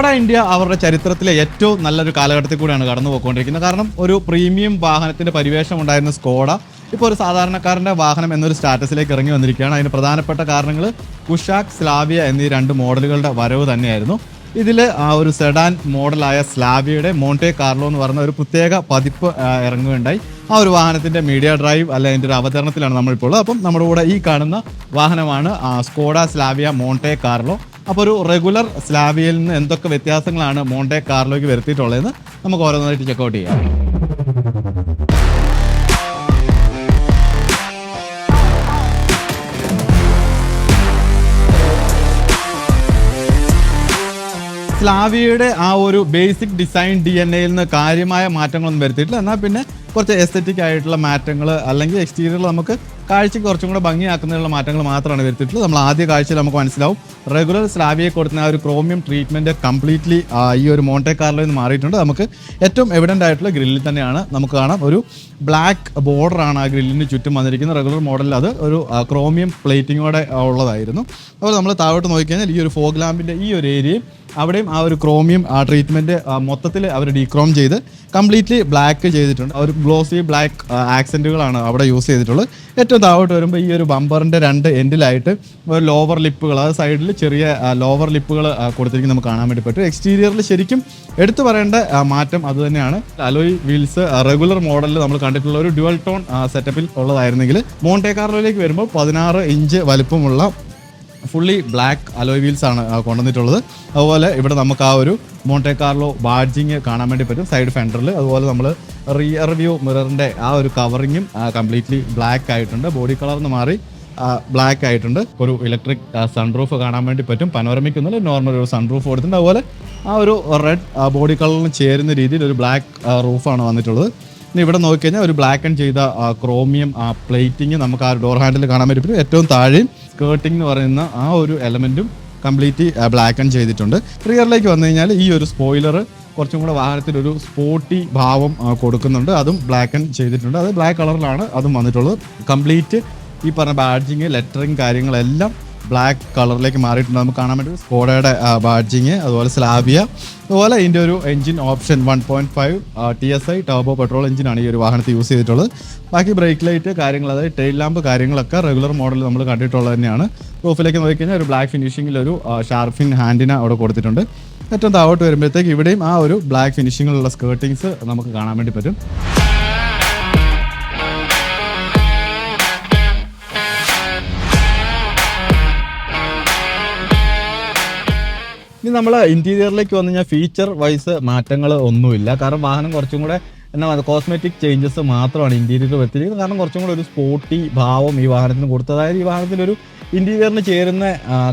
Skoda India അവരുടെ ചരിത്രത്തിലെ ഏറ്റവും നല്ലൊരു കാലഘട്ടത്തിൽ കൂടിയാണ് കടന്നു പോയിക്കൊണ്ടിരിക്കുന്നത് കാരണം ഒരു പ്രീമിയം വാഹനത്തിന്റെ പരിവേഷം ഉണ്ടായിരുന്ന സ്കോഡ ഇപ്പോൾ ഒരു സാധാരണക്കാരന്റെ വാഹനം എന്നൊരു സ്റ്റാറ്റസിലേക്ക് ഇറങ്ങി വന്നിരിക്കുകയാണ്. അതിന് പ്രധാനപ്പെട്ട കാരണങ്ങൾ കുഷാക് സ്ലാവിയ എന്നീ രണ്ട് മോഡലുകളുടെ വരവ് തന്നെയായിരുന്നു. ഇതിൽ ഒരു സെഡാൻ മോഡലായ സ്ലാവിയയുടെ മോണ്ടേ കാർലോ എന്ന് പറയുന്ന ഒരു പ്രത്യേക പതിപ്പ് ഇറങ്ങുകയുണ്ടായി. ആ ഒരു വാഹനത്തിന്റെ മീഡിയ ഡ്രൈവ് അല്ല അതിന്റെ ഒരു അവതരണത്തിലാണ് നമ്മളിപ്പോൾ അപ്പം നമ്മുടെ കൂടെ ഈ കാണുന്ന വാഹനമാണ് സ്കോഡ സ്ലാവിയ മോണ്ടേ കാർലോ. അപ്പോൾ ഒരു റെഗുലർ സ്ലാവിയയിൽ നിന്ന് എന്തൊക്കെ വ്യത്യാസങ്ങളാണ് മോണ്ടെ കാർലോയ്ക്ക് വരുത്തിയിട്ടുള്ളതെന്ന് നമുക്ക് ഓരോന്നായിട്ട് ചെക്കൗട്ട് ചെയ്യാം. സ്ലാവിയയുടെ ആ ഒരു ബേസിക് ഡിസൈൻ ഡി എൻ എയിൽ നിന്ന് കാര്യമായ മാറ്റങ്ങളൊന്നും വരുത്തിയിട്ടില്ല. എന്നാൽ പിന്നെ കുറച്ച് എസ്തറ്റിക് ആയിട്ടുള്ള മാറ്റങ്ങൾ അല്ലെങ്കിൽ എക്സ്റ്റീരിയർ നമുക്ക് കാഴ്ചയ്ക്ക് കുറച്ചും കൂടെ ഭംഗിയാക്കുന്നതിനുള്ള മാറ്റങ്ങൾ മാത്രമാണ് വരുത്തിയിട്ടുള്ളത്. നമ്മൾ ആദ്യ കാഴ്ചയിൽ നമുക്ക് മനസ്സിലാവും. റെഗുലർ സ്ലാവിയെ കൊടുക്കുന്ന ആ ഒരു ക്രോമിയം ട്രീറ്റ്മെന്റ് കംപ്ലീറ്റ്ലി ഈ ഒരു മോണ്ടെ കാർലോയിൽ നിന്ന് മാറിയിട്ടുണ്ട്. നമുക്ക് ഏറ്റവും എവിഡന്റ് ആയിട്ടുള്ള ഗ്രില്ലിൽ തന്നെയാണ് നമുക്ക് കാണാം. ഒരു ബ്ലാക്ക് ബോർഡറാണ് ആ ഗ്രില്ലിന് ചുറ്റും വന്നിരിക്കുന്നത്. റെഗുലർ മോഡലിൽ അത് ഒരു ക്രോമിയം പ്ലേറ്റിങ്ങോടെ ഉള്ളതായിരുന്നു. അപ്പോൾ നമ്മൾ താഴോട്ട് നോക്കിക്കഴിഞ്ഞാൽ ഈ ഒരു ഫോഗ് ലാമ്പിന്റെ ഈ ഒരു ഏരിയയും അവിടെയും ആ ഒരു ക്രോമിയം ആ ട്രീറ്റ്മെന്റ് മൊത്തത്തിൽ അവർ ഡീക്രോം ചെയ്ത് കംപ്ലീറ്റ്ലി ബ്ലാക്ക് ചെയ്തിട്ടുണ്ട്. ഒരു ഗ്ലോസി ബ്ലാക്ക് ആക്സെന്റുകളാണ് അവിടെ യൂസ് ചെയ്തിട്ടുള്ളത്. ഏറ്റവും താഴോട്ട് വരുമ്പോൾ ഈ ഒരു ബമ്പറിന്റെ രണ്ട് എൻഡിലായിട്ട് ഒരു ലോവർ ലിപ്പുകൾ അതായത് സൈഡിൽ ചെറിയ ലോവർ ലിപ്പുകൾ കൊടുത്തിരിക്കുന്നത് നമുക്ക് കാണാൻ വേണ്ടി പറ്റും. എക്സ്റ്റീരിയറിൽ ശരിക്കും എടുത്തു പറയേണ്ട മാറ്റം അത് തന്നെയാണ്. അലോയ് വീൽസ് റെഗുലർ മോഡലിൽ നമ്മൾ കണ്ടിട്ടുള്ള ഒരു ഡ്യുവൽ ടോൺ സെറ്റപ്പിൽ ഉള്ളതായിരുന്നെങ്കിൽ മോണ്ടേ കാർലോയിലേക്ക് വരുമ്പോൾ പതിനാറ് ഇഞ്ച് വലുപ്പമുള്ള ഫുള്ളി ബ്ലാക്ക് അലോയ് വീൽസ് ആണ് കൊണ്ടുവന്നിട്ടുള്ളത്. അതുപോലെ ഇവിടെ നമുക്ക് ആ ഒരു മോണ്ടെ കാർലോ ബാഡ്ജിങ് കാണാൻ വേണ്ടി പറ്റും സൈഡ് ഫെൻഡറിൽ അതുപോലെ നമ്മൾ റിയർ വ്യൂ മിററിന്റെ ആ ഒരു കവറിങ്ങും കംപ്ലീറ്റ്ലി ബ്ലാക്ക് ആയിട്ടുണ്ട്. ബോഡി കളർന്ന് മാറി ബ്ലാക്ക് ആയിട്ടുണ്ട്. ഒരു ഇലക്ട്രിക് സൺറൂഫ് കാണാൻ വേണ്ടി പറ്റും. പനോരമിക് നോർമൽ ഒരു സൺറൂഫ് കൊടുത്തിട്ടുണ്ട്. അതുപോലെ ആ ഒരു റെഡ് ബോഡി കളറിന് ചേരുന്ന രീതിയിൽ ഒരു ബ്ലാക്ക് റൂഫാണ് വന്നിട്ടുള്ളത്. ഇനി ഇവിടെ നോക്കിക്കഴിഞ്ഞാൽ ഒരു ബ്ലാക്ക് ആൻഡ് ചെയ്ത ക്രോമിയം പ്ലേറ്റിംഗ് നമുക്ക് ആ ഡോർ ഹാൻഡിൽ കാണാൻ പറ്റും. ഏറ്റവും താഴെയും സ്കേർട്ടിംഗ് എന്ന് പറയുന്ന ആ ഒരു എലമെന്റും കംപ്ലീറ്റ് ബ്ലാക്ക് ആൻഡ് ചെയ്തിട്ടുണ്ട്. റിയറിലേക്ക് വന്നു കഴിഞ്ഞാൽ ഈ ഒരു സ്പോയിലർ കുറച്ചും കൂടെ വാഹനത്തിൽ ഒരു സ്പോർട്ടി ഭാവം കൊടുക്കുന്നുണ്ട്. അതും ബ്ലാക്ക് ആൻഡ് ചെയ്തിട്ടുണ്ട്. അത് ബ്ലാക്ക് കളറിലാണ് അതും വന്നിട്ടുള്ളത്. കംപ്ലീറ്റ് ഈ പറഞ്ഞ ബാഡ്ജിങ് ലെറ്ററിങ് കാര്യങ്ങളെല്ലാം ബ്ലാക്ക് കളറിലേക്ക് മാറിയിട്ടുണ്ട് നമുക്ക് കാണാൻ പറ്റും. സ്കോഡയുടെ ബാഡ്ജിങ് അതുപോലെ സ്ലാബിയ അതുപോലെ ഇതിന്റെ ഒരു engine option one point five T S I turbo petrol എഞ്ചിനാണ് ഈ ഒരു വാഹനത്തിൽ യൂസ് ചെയ്തിട്ടുള്ളത്. ബാക്കി ബ്രേക്ക് ലൈറ്റ് കാര്യങ്ങൾ അതായത് ടെയിൽ ലാമ്പ് കാര്യങ്ങളൊക്കെ റെഗുലർ മോഡൽ നമ്മൾ കണ്ടിട്ടുള്ളത് തന്നെയാണ്. റൂഫിലേക്ക് നോക്കിക്കഴിഞ്ഞാൽ ഒരു ബ്ലാക്ക് ഫിനിഷിങ്ങിൽ ഒരു ഷാർഫിൻ ഹാൻഡിന അവിടെ കൊടുത്തിട്ടുണ്ട്. ഏറ്റവും താഴോട്ട് വരുമ്പോഴത്തേക്ക് ഇവിടെയും ആ ഒരു ബ്ലാക്ക് ഫിനിഷിങ്ങിലുള്ള സ്കേർട്ടിങ്സ് നമുക്ക് കാണാൻ വേണ്ടി പറ്റും. ഇനി നമ്മൾ ഇന്റീരിയറിലേക്ക് വന്നു കഴിഞ്ഞാൽ ഫീച്ചർ വൈസ് മാറ്റങ്ങൾ ഒന്നുമില്ല. കാരണം വാഹനം കുറച്ചും കൂടെ എന്നാൽ കോസ്മെറ്റിക് ചേഞ്ചസ് മാത്രമാണ് ഇന്റീരിയർ വരുത്തിയിരിക്കുന്നത്. കാരണം കുറച്ചും കൂടെ ഒരു സ്പോർട്ടി ഭാവം ഈ വാഹനത്തിന് കൊടുത്തതായത് ഈ ഈ വാഹനത്തിലൊരു ഇന്റീരിയറിന് ചേരുന്ന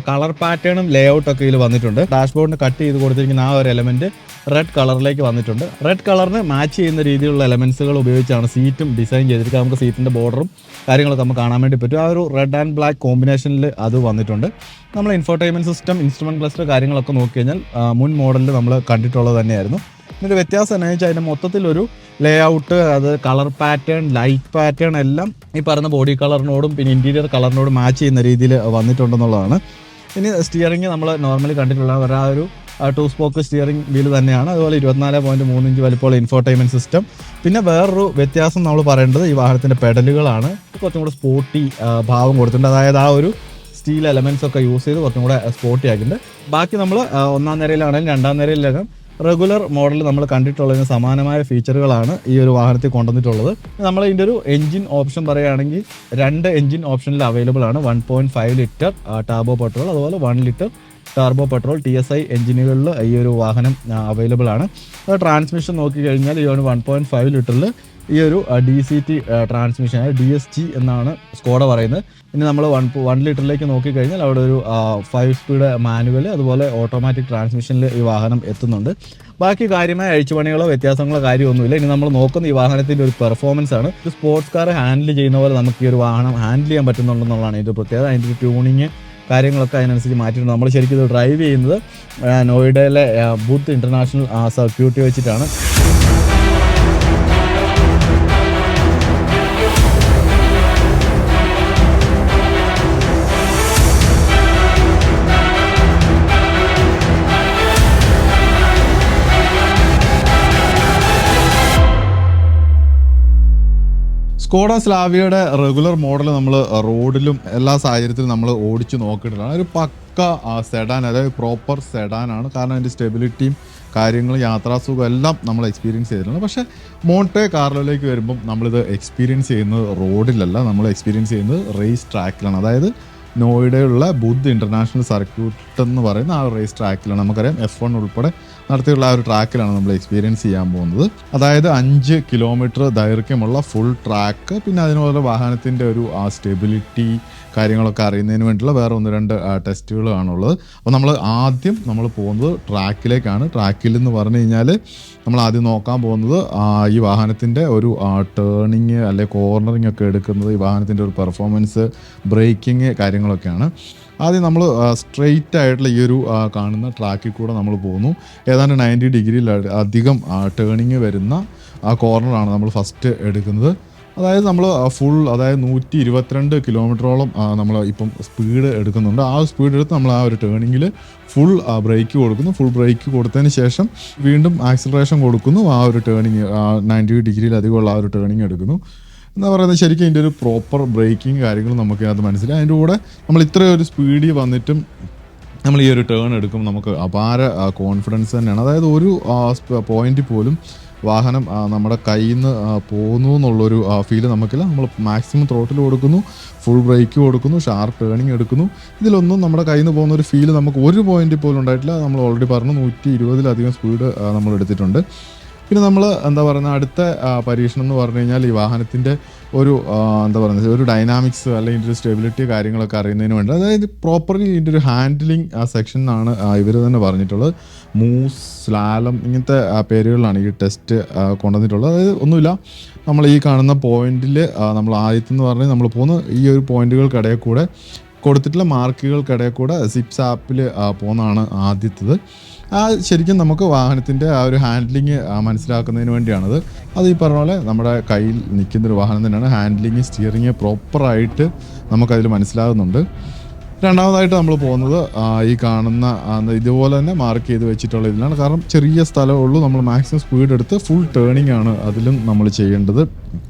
കളർ പാറ്റേണും ലേഔട്ടും ഒക്കെ ഇതിൽ വന്നിട്ടുണ്ട്. ഡാഷ്ബോർഡിന് കട്ട് ചെയ്ത് കൊടുത്തിരിക്കുന്ന ആ ഒരു എലമെന്റ് റെഡ് കളറിലേക്ക് വന്നിട്ടുണ്ട്. റെഡ് കളറിന് മാച്ച് ചെയ്യുന്ന രീതിയിലുള്ള എലമെന്റ്സുകൾ ഉപയോഗിച്ചാണ് സീറ്റും ഡിസൈൻ ചെയ്തിരിക്കുന്നത്. നമുക്ക് സീറ്റിന്റെ ബോർഡറും കാര്യങ്ങളൊക്കെ നമുക്ക് കാണാൻ വേണ്ടി പറ്റും. ആ ഒരു റെഡ് ആൻഡ് ബ്ലാക്ക് കോമ്പിനേഷനിൽ അത് വന്നിട്ടുണ്ട്. നമ്മൾ ഇൻഫോർടൈൻമെന്റ് സിസ്റ്റം ഇൻസ്ട്രുമെന്റ് ക്ലസ്റ്റർ കാര്യങ്ങളൊക്കെ നോക്കി കഴിഞ്ഞാൽ മുൻ മോഡലിൽ നമ്മൾ കണ്ടിട്ടുള്ളത് തന്നെയായിരുന്നു. ഇതിന്റെ വ്യത്യാസം എന്താണെന്ന് വെച്ചാൽ അതിന്റെ മൊത്തത്തിലൊരു ലേ ഔട്ട് അത് കളർ പാറ്റേൺ ലൈറ്റ് പാറ്റേൺ എല്ലാം ഈ പറഞ്ഞ ബോഡി കളറിനോടും പിന്നെ ഇന്റീരിയർ കളറിനോടും മാച്ച് ചെയ്യുന്ന രീതിയിൽ വന്നിട്ടുണ്ടെന്നുള്ളതാണ്. ഇനി സ്റ്റിയറിംഗ് നമ്മൾ നോർമലി കണ്ടിട്ടുള്ള ആ ഒരു ടു സ്പോക്ക് സ്റ്റിയറിംഗ് വീൽ തന്നെയാണ്. അതുപോലെ ഇരുപത്തിനാല് പോയിന്റ് മൂന്ന് ഇഞ്ച് വലിപ്പമുള്ള ഇൻഫോർടൈൻമെന്റ് സിസ്റ്റം പിന്നെ വേറൊരു വ്യത്യാസം നമ്മൾ പറയേണ്ടത് ഈ വാഹനത്തിന്റെ പെഡലുകളാണ് കുറച്ചും കൂടെ സ്പോർട്ടി ഭാവം കൊടുത്തിട്ടുണ്ട്. അതായത് ആ ഒരു സ്റ്റീൽ എലമെന്റ്സ് ഒക്കെ യൂസ് ചെയ്ത് കുറച്ചും കൂടെ സ്പോർട്ടി ആക്കിയിട്ടുണ്ട്. ബാക്കി നമ്മൾ ഒന്നാം നിരയിലാണെങ്കിലും രണ്ടാം നിരയിലകം റെഗുലർ മോഡൽ നമ്മൾ കണ്ടിട്ടുള്ളതിന് സമാനമായ ഫീച്ചറുകളാണ് ഈ ഒരു വാഹനത്തിൽ കൊണ്ടുവന്നിട്ടുള്ളത്. നമ്മൾ ഇതിന്റെ ഒരു എഞ്ചിൻ ഓപ്ഷൻ പറയുകയാണെങ്കിൽ രണ്ട് എഞ്ചിൻ ഓപ്ഷനിൽ അവൈലബിൾ ആണ്. One point five litre turbo petrol അതുപോലെ one litre turbo petrol T S I എഞ്ചിനുകളിൽ ഈ ഒരു വാഹനം അവൈലബിൾ ആണ്. ട്രാൻസ്മിഷൻ നോക്കി കഴിഞ്ഞാൽ ഈ ഒരു വൺ പോയിന്റ് ഫൈവ് ലിറ്ററിൽ ഈ ഒരു D C T transmission D S G എന്നാണ് സ്കോഡ പറയുന്നത്. ഇനി നമ്മൾ വൺ വൺ ലിറ്ററിലേക്ക് നോക്കിക്കഴിഞ്ഞാൽ അവിടെ ഒരു ഫൈവ് സ്പീഡ് മാനുവൽ അതുപോലെ ഓട്ടോമാറ്റിക് ട്രാൻസ്മിഷനിൽ ഈ വാഹനം എത്തുന്നുണ്ട്. ബാക്കി കാര്യമായ അഴിച്ചുപണികളോ വ്യത്യാസങ്ങളോ കാര്യമൊന്നുമില്ല. ഇനി നമ്മൾ നോക്കുന്ന ഈ വാഹനത്തിന്റെ ഒരു പെർഫോമൻസ് ആണ്. ഒരു സ്പോർട്സ് കാർ ഹാൻഡിൽ ചെയ്യുന്ന പോലെ നമുക്ക് ഈ ഒരു വാഹനം ഹാൻഡിൽ ചെയ്യാൻ പറ്റുന്നുണ്ടെന്നുള്ളതാണ് ഇത് പ്രത്യേകത. അതിന്റെ ട്യൂണിങ് കാര്യങ്ങളൊക്കെ അതിനനുസരിച്ച് മാറ്റിയിട്ടുണ്ട്. നമ്മൾ ശരിക്കും ഇത് ഡ്രൈവ് ചെയ്യുന്നത് നോയിഡയിലെ ബുദ്ധ് ഇന്റർനാഷണൽ സർക്യൂട്ട് വെച്ചിട്ടാണ്. സ്കോഡ സ്ലാവിയുടെ റെഗുലർ മോഡൽ നമ്മൾ റോഡിലും എല്ലാ സാഹചര്യത്തിലും നമ്മൾ ഓടിച്ചു നോക്കിയിട്ടില്ല ഒരു പക്ക സെഡാൻ അതായത് പ്രോപ്പർ സെഡാൻ ആണ്. കാരണം അതിന്റെ സ്റ്റെബിലിറ്റിയും കാര്യങ്ങളും യാത്രാസുഖം എല്ലാം നമ്മൾ എക്സ്പീരിയൻസ് ചെയ്തിട്ടുണ്ട്. പക്ഷേ മോണ്ടേ കാർലോയിലേക്ക് വരുമ്പം നമ്മളിത് എക്സ്പീരിയൻസ് ചെയ്യുന്നത് റോഡിലല്ല നമ്മൾ എക്സ്പീരിയൻസ് ചെയ്യുന്നത് റേസ് ട്രാക്കിലാണ് അതായത് നോയിഡയുള്ള ബുദ്ധ് ഇന്റർനാഷണൽ സർക്യൂട്ട് എന്ന് പറയുന്ന ആ റേസ് ട്രാക്കിലാണ് നമുക്കറിയാം എഫ് വൺ ഉൾപ്പെടെ നടത്തിയുള്ള ആ ഒരു ട്രാക്കിലാണ് നമ്മൾ എക്സ്പീരിയൻസ് ചെയ്യാൻ പോകുന്നത്. അതായത് അഞ്ച് കിലോമീറ്റർ ദൈർഘ്യമുള്ള ഫുൾ ട്രാക്ക് പിന്നെ അതിനുപോലെ വാഹനത്തിന്റെ ഒരു ആ സ്റ്റെബിലിറ്റി കാര്യങ്ങളൊക്കെ അറിയുന്നതിന് വേണ്ടിയുള്ള വേറെ ഒന്ന് രണ്ട് ടെസ്റ്റുകളാണുള്ളത് അപ്പോൾ നമ്മൾ ആദ്യം നമ്മൾ പോകുന്നത് ട്രാക്കിലേക്കാണ് ട്രാക്കിൽ എന്ന് പറഞ്ഞു കഴിഞ്ഞാൽ നമ്മൾ ആദ്യം നോക്കാൻ പോകുന്നത് ഈ വാഹനത്തിന്റെ ഒരു ടേണിങ് അല്ലെ കോർണറിങ് ഒക്കെ എടുക്കുന്നത് ഈ വാഹനത്തിന്റെ ഒരു പെർഫോമൻസ് ബ്രേക്കിങ് കാര്യങ്ങളൊക്കെയാണ്. ആദ്യം നമ്മൾ സ്ട്രെയിറ്റ് ആയിട്ടുള്ള ഈ ഒരു കാണുന്ന ട്രാക്കിൽ കൂടെ നമ്മൾ പോകുന്നു. ഏതാണ്ട് നയന്റി ഡിഗ്രിയിൽ അധികം ടേണിങ് വരുന്ന ആ കോർണറാണ് നമ്മൾ ഫസ്റ്റ് എടുക്കുന്നത്. അതായത് നമ്മൾ ഫുൾ അതായത് നൂറ്റി ഇരുപത്തിരണ്ട് കിലോമീറ്ററോളം നമ്മൾ ഇപ്പം സ്പീഡ് എടുക്കുന്നുണ്ട്. ആ സ്പീഡ് എടുത്ത് നമ്മൾ ആ ഒരു ടേണിങ്ങിൽ ഫുൾ ബ്രേക്ക് കൊടുക്കുന്നു. ഫുൾ ബ്രേക്ക് കൊടുത്തതിന് ശേഷം വീണ്ടും ആക്സിലറേഷൻ കൊടുക്കുന്നു. ആ ഒരു ടേണിങ് നയന്റി ഡിഗ്രിയിൽ അധികമുള്ള ആ ഒരു ടേണിങ് എടുക്കുന്നു. എന്താ പറയുന്നത് ശരിക്കും അതിന്റെ ഒരു പ്രോപ്പർ ബ്രേക്കിംഗ് കാര്യങ്ങളും നമുക്ക് അത് മനസ്സിലായി. അതിന്റെ കൂടെ നമ്മൾ ഇത്രയും ഒരു സ്പീഡിൽ വന്നിട്ടും നമ്മൾ ഈ ഒരു ടേൺ എടുക്കും നമുക്ക് അപാര കോൺഫിഡൻസ് തന്നെയാണ്. അതായത് ഒരു പോയിന്റ് പോലും വാഹനം നമ്മുടെ കയ്യിൽ നിന്ന് പോകുന്നു എന്നുള്ളൊരു ഫീൽ നമുക്കില്ല. നമ്മൾ മാക്സിമം ത്രോട്ടിൽ കൊടുക്കുന്നു ഫുൾ ബ്രേക്ക് കൊടുക്കുന്നു ഷാർപ്പ് ടേണിങ് എടുക്കുന്നു. ഇതിലൊന്നും നമ്മുടെ കയ്യിൽ നിന്ന് പോകുന്ന ഒരു ഫീൽ നമുക്ക് ഒരു പോയിന്റ് പോലും ഉണ്ടായിട്ടില്ല. നമ്മൾ ഓൾറെഡി പറഞ്ഞു നൂറ്റി ഇരുപതിലധികം സ്പീഡ് നമ്മൾ എടുത്തിട്ടുണ്ട്. പിന്നെ നമ്മൾ എന്താ പറയുക അടുത്ത പരീക്ഷണം എന്ന് പറഞ്ഞു കഴിഞ്ഞാൽ ഈ വാഹനത്തിന്റെ ഒരു എന്താ പറയുന്നത് ഒരു ഡൈനാമിക്സ് അല്ലെങ്കിൽ ഇതിന്റെ സ്റ്റെബിലിറ്റി കാര്യങ്ങളൊക്കെ അറിയുന്നതിന് വേണ്ടി. അതായത് പ്രോപ്പർലി ഇതിന്റെ ഒരു ഹാൻഡിലിംഗ് സെക്ഷൻ എന്നാണ് ഇവർ തന്നെ പറഞ്ഞിട്ടുള്ളത്. മൂസ് സ്ലാലം ഇങ്ങനത്തെ പേരുകളിലാണ് ഈ ടെസ്റ്റ് കൊണ്ടുവന്നിട്ടുള്ളത്. അതായത് ഒന്നുമില്ല നമ്മൾ ഈ കാണുന്ന പോയിന്റിൽ നമ്മൾ ആദ്യത്തെ എന്ന് പറഞ്ഞാൽ നമ്മൾ പോകുന്ന ഈ ഒരു പോയിന്റുകൾക്കിടയിൽ കൂടെ കൊടുത്തിട്ടുള്ള മാർക്കുകൾക്കിടയിൽ കൂടെ സിപ്സ് ആപ്പിൽ പോകുന്നതാണ് ആദ്യത്തേത്. ആ ശരിക്കും നമുക്ക് വാഹനത്തിന്റെ ആ ഒരു ഹാൻഡ്ലിങ് മനസ്സിലാക്കുന്നതിന് വേണ്ടിയാണത്. അത് ഈ പറഞ്ഞ പോലെ നമ്മുടെ കയ്യിൽ നിൽക്കുന്നൊരു വാഹനം തന്നെയാണ്. ഹാൻഡ്ലിങ് സ്റ്റിയറിങ് പ്രോപ്പറായിട്ട് നമുക്കതിൽ മനസ്സിലാകുന്നുണ്ട്. രണ്ടാമതായിട്ട് നമ്മൾ പോകുന്നത് ഈ കാണുന്ന ഇതുപോലെ തന്നെ മാർക്ക് ചെയ്ത് വെച്ചിട്ടുള്ള ഇതിലാണ്. കാരണം ചെറിയ സ്ഥലമേ ഉള്ളൂ. നമ്മൾ മാക്സിമം സ്പീഡ് എടുത്ത് ഫുൾ ടേണിംഗ് ആണ് അതിലും നമ്മൾ ചെയ്യേണ്ടത്.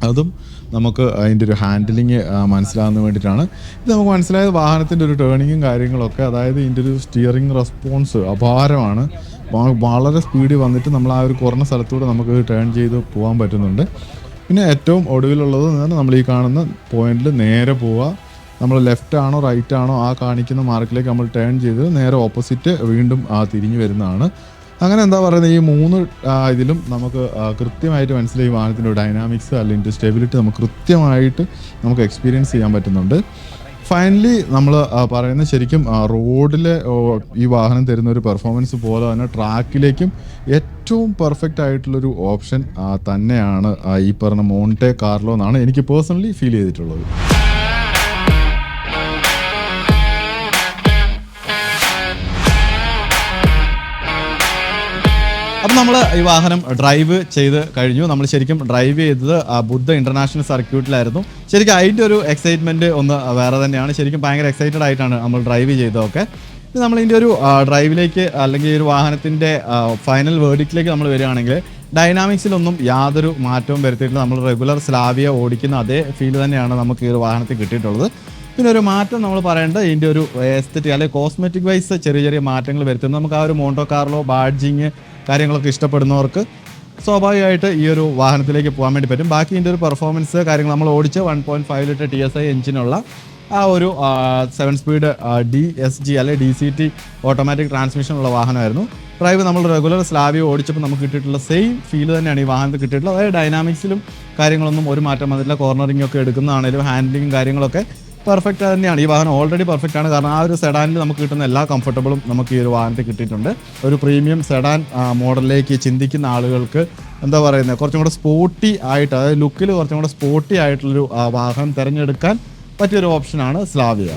അതും നമുക്ക് അതിന്റെ ഒരു ഹാൻഡിലിങ് മനസ്സിലാകുന്ന വേണ്ടിയിട്ടാണ്. ഇത് നമുക്ക് മനസ്സിലായത് വാഹനത്തിന്റെ ഒരു ടേണിങ്ങും കാര്യങ്ങളൊക്കെ അതായത് ഇതിന്റെ ഒരു സ്റ്റിയറിംഗ് റെസ്പോൺസ് അപാരമാണ്. വളരെ സ്പീഡിൽ വന്നിട്ട് നമ്മൾ ആ ഒരു കുറഞ്ഞ സ്ഥലത്തൂടെ നമുക്ക് ടേൺ ചെയ്ത് പോകാൻ പറ്റുന്നുണ്ട്. പിന്നെ ഏറ്റവും ഒടുവിലുള്ളത് നമ്മൾ ഈ കാണുന്ന പോയിന്റിൽ നേരെ പോവുക. നമ്മൾ ലെഫ്റ്റ് ആണോ റൈറ്റ് ആണോ ആ കാണിക്കുന്ന മാർക്കിലേക്ക് നമ്മൾ ടേൺ ചെയ്ത് നേരെ ഓപ്പോസിറ്റ് വീണ്ടും ആ തിരിഞ്ഞു വരുന്നതാണ്. അങ്ങനെ എന്താ പറയുന്നത്? ഈ മൂന്ന് ഇതിലും നമുക്ക് കൃത്യമായിട്ട് മനസ്സിലായി വാഹനത്തിന്റെ ഡൈനാമിക്സ് അല്ലെങ്കിൽ സ്റ്റെബിലിറ്റി നമുക്ക് കൃത്യമായിട്ട് നമുക്ക് എക്സ്പീരിയൻസ് ചെയ്യാൻ പറ്റുന്നുണ്ട്. ഫൈനലി നമ്മൾ പറയുന്നത് ശരിക്കും റോഡിലെ ഈ വാഹനം തരുന്ന ഒരു പെർഫോമൻസ് പോലെ തന്നെ ട്രാക്കിലേക്കും ഏറ്റവും പെർഫെക്റ്റ് ആയിട്ടുള്ളൊരു ഓപ്ഷൻ തന്നെയാണ് ഈ പറഞ്ഞ മോണ്ടെ കാർലോ എന്നാണ് എനിക്ക് പേഴ്സണലി ഫീൽ ചെയ്തിട്ടുള്ളത്. അപ്പം നമ്മൾ ഈ വാഹനം ഡ്രൈവ് ചെയ്ത് കഴിഞ്ഞു. നമ്മൾ ശരിക്കും ഡ്രൈവ് ചെയ്തത് ബുദ്ധ ഇന്റർനാഷണൽ സർക്യൂട്ടിലായിരുന്നു ശരിക്കും അതിന്റെ ഒരു എക്സൈറ്റ്മെന്റ് ഒന്ന് വേറെ തന്നെയാണ്. ശരിക്കും ഭയങ്കര എക്സൈറ്റഡ് ആയിട്ടാണ് നമ്മൾ ഡ്രൈവ് ചെയ്തതൊക്കെ. നമ്മൾ ഇതിന്റെ ഒരു ഡ്രൈവിലേക്ക് അല്ലെങ്കിൽ ഒരു വാഹനത്തിന്റെ ഫൈനൽ വേർഡിക്കിലേക്ക് നമ്മൾ വരികയാണെങ്കിൽ ഡൈനാമിക്സിലൊന്നും യാതൊരു മാറ്റവും വരുത്തിയിട്ടില്ല. നമ്മൾ റെഗുലർ സ്ലാവിയ ഓടിക്കുന്ന അതേ ഫീൽ തന്നെയാണ് നമുക്ക് ഈ ഒരു വാഹനത്തിൽ കിട്ടിയിട്ടുള്ളത്. പിന്നെ ഒരു മാറ്റം നമ്മൾ പറയേണ്ടത് ഇതിന്റെ ഒരു എസ്തറ്റിക് അല്ലെങ്കിൽ കോസ്മെറ്റിക് വൈസ് ചെറിയ ചെറിയ മാറ്റങ്ങൾ വരുത്തുന്നത് നമുക്ക് ആ ഒരു മോണ്ടോ കാർലോ ബാഡ്ജിങ് കാര്യങ്ങളൊക്കെ ഇഷ്ടപ്പെടുന്നവർക്ക് സ്വാഭാവികമായിട്ട് ഈ ഒരു വാഹനത്തിലേക്ക് പോകാൻ വേണ്ടി പറ്റും. ബാക്കി ഇതിന്റെ ഒരു പെർഫോമൻസ് കാര്യങ്ങൾ നമ്മൾ ഓടിച്ച് one point five litre T S I എഞ്ചിനുള്ള ആ ഒരു seven speed D S G അല്ലെങ്കിൽ D C T automatic transmission ഉള്ള വാഹനമായിരുന്നു. ഡ്രൈവ് നമ്മൾ റെഗുലർ സ്ലാബി ഓടിച്ചപ്പോൾ നമുക്ക് കിട്ടിയിട്ടുള്ള സെയിം ഫീൽ തന്നെയാണ് ഈ വാഹനത്തിൽ കിട്ടിയിട്ടുള്ളത്. അതായത് ഡൈനാമിക്സിലും കാര്യങ്ങളൊന്നും ഒരു മാറ്റം വന്നിട്ടില്ല. കോർണറിംഗ് ഒക്കെ എടുക്കുന്നതാണെങ്കിലും ഹാൻഡ്ലിങ്ങും കാര്യങ്ങളൊക്കെ പെർഫെക്റ്റ് തന്നെയാണ്. ഈ വാഹനം ഓൾറെഡി പെർഫെക്റ്റ് ആണ്. കാരണം ആ ഒരു സെഡാനിൽ നമുക്ക് കിട്ടുന്ന എല്ലാ കംഫർട്ടബിളും നമുക്ക് ഈ ഒരു വാഹനത്തിൽ കിട്ടിയിട്ടുണ്ട്. ഒരു പ്രീമിയം സെഡാൻ മോഡലിലേക്ക് ചിന്തിക്കുന്ന ആളുകൾക്ക് എന്താ പറയുന്നത് കുറച്ചും കൂടെ സ്പോർട്ടി ആയിട്ട് അതായത് ലുക്കിൽ കുറച്ചും കൂടെ സ്പോർട്ടി ആയിട്ടുള്ളൊരു വാഹനം തിരഞ്ഞെടുക്കാൻ പറ്റിയൊരു ഓപ്ഷനാണ് സ്ലാവിയ.